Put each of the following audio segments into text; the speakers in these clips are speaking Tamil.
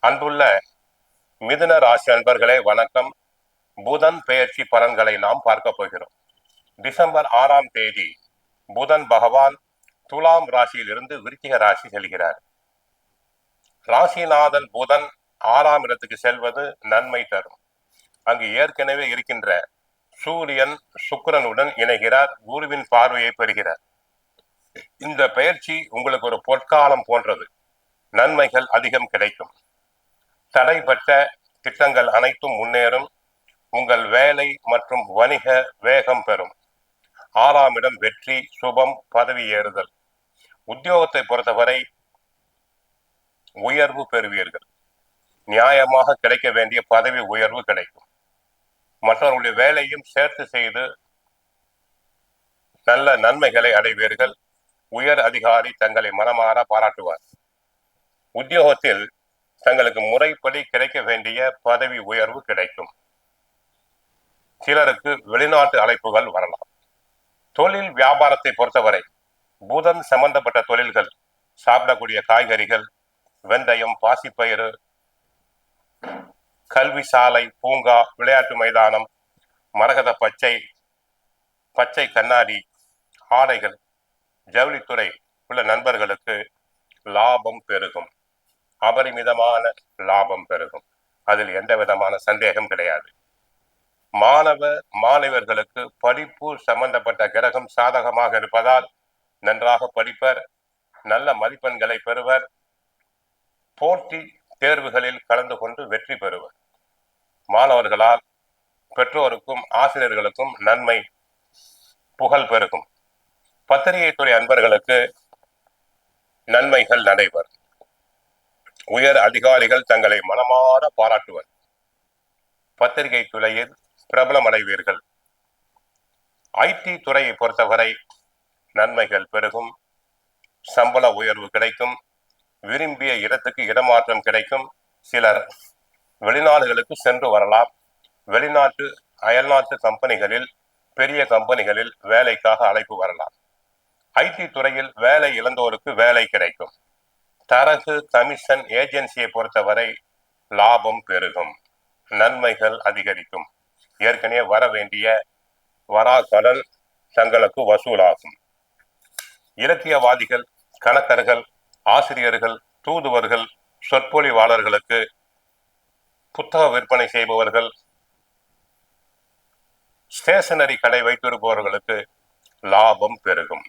அன்புள்ள மிதுன ராசி அன்பர்களே வணக்கம். புதன் பெயர்ச்சி பலன்களை நாம் பார்க்க போகிறோம். டிசம்பர் ஆறாம் தேதி புதன் பகவான் துலாம் ராசியிலிருந்து விருச்சிக ராசி செல்கிறார். ராசிநாதன் புதன் ஆறாம் இடத்துக்கு செல்வது நன்மை தரும். அங்கு ஏற்கனவே இருக்கின்ற சூரியன் சுக்கிரனுடன் இணைகிறார் குருவின் பார்வையை பெறுகிறார். இந்த பயிற்சி உங்களுக்கு ஒரு பொற்காலம் போன்றது. நன்மைகள் அதிகம் கிடைக்கும். தடைப்பட்ட திட்டங்கள் அனைத்தும் முன்னேறும். உங்கள் வேலை மற்றும் வணிக வேகம் பெறும். ஆறாம் இடம் வெற்றி சுபம் பதவி ஏறுதல். உத்தியோகத்தை பொறுத்தவரை உயர்வு பெறுவீர்கள். நியாயமாக கிடைக்க வேண்டிய பதவி உயர்வு கிடைக்கும். மற்றவர்களுடைய வேலையும் சேர்த்து செய்து நல்ல நன்மைகளை அடைவீர்கள். உயர் அதிகாரி தங்களை மனமாற பாராட்டுவார். உத்தியோகத்தில் தங்களுக்கு முறைப்படி கிடைக்க வேண்டிய பதவி உயர்வு கிடைக்கும். சிலருக்கு வெளிநாட்டு அழைப்புகள் வரலாம். தொழில் வியாபாரத்தை பொறுத்தவரை புதன் சம்பந்தப்பட்ட தொழில்கள் சாப்பிடக்கூடிய காய்கறிகள் வெந்தயம் பாசிப்பயிறு கல்வி சாலை பூங்கா விளையாட்டு மைதானம் மரகத பச்சை பச்சை கண்ணாடி ஆடைகள் ஜவுளித்துறை உள்ள நண்பர்களுக்கு லாபம் பெருகும். அபரிமிதமான லாபம் பெருகும். அதில் எந்த விதமான சந்தேகம் கிடையாது. மாணவ மாணவர்களுக்கு படிப்பு சம்பந்தப்பட்ட கிரகம் சாதகமாக இருப்பதால் நன்றாக படிப்பர் நல்ல மதிப்பெண்களை பெறுவர் போட்டி தேர்வுகளில் கலந்து கொண்டு வெற்றி பெறுவர். மாணவர்களால் பெற்றோருக்கும் ஆசிரியர்களுக்கும் நன்மை புகழ் பெருகும். பத்திரிகை துறை அன்பர்களுக்கு நன்மைகள் நடைபெறும். உயர் அதிகாரிகள் தங்களை மனமாற பாராட்டுவர். பத்திரிகை துறையில் பிரபலமடைவீர்கள் ஐடி துறையை பொறுத்தவரை நன்மைகள் பெருகும். சம்பள உயர்வு கிடைக்கும். விரும்பிய இடத்துக்கு இடமாற்றம் கிடைக்கும். சிலர் வெளிநாடுகளுக்கு சென்று வரலாம். வெளிநாட்டு அயல்நாட்டு கம்பெனிகளில் பெரிய கம்பெனிகளில் வேலைக்காக அழைப்பு வரலாம். ஐடி துறையில் வேலை இழந்தோருக்கு வேலை கிடைக்கும். தரகு கமிஷன் ஏஜென்சியை பொறுத்தவரை லாபம் பெருகும் நன்மைகள் அதிகரிக்கும். ஏற்கனவே வர வேண்டிய வராக்கடன் தங்களுக்கு வசூலாகும். இலக்கியவாதிகள் கணக்கர்கள் ஆசிரியர்கள் தூதுவர்கள் சொற்பொழிவாளர்களுக்கு புத்தக விற்பனை செய்பவர்கள் ஸ்டேஷனரி கடை வைத்திருப்பவர்களுக்கு லாபம் பெருகும்.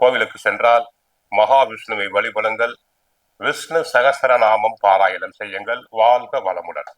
கோவிலுக்கு சென்றால் மகாவிஷ்ணுவை வழிபடுங்கள் விஷ்ணு சகசரநாமம் பாராயணம் செய்யுங்கள். வாழ்க வளமுடன்.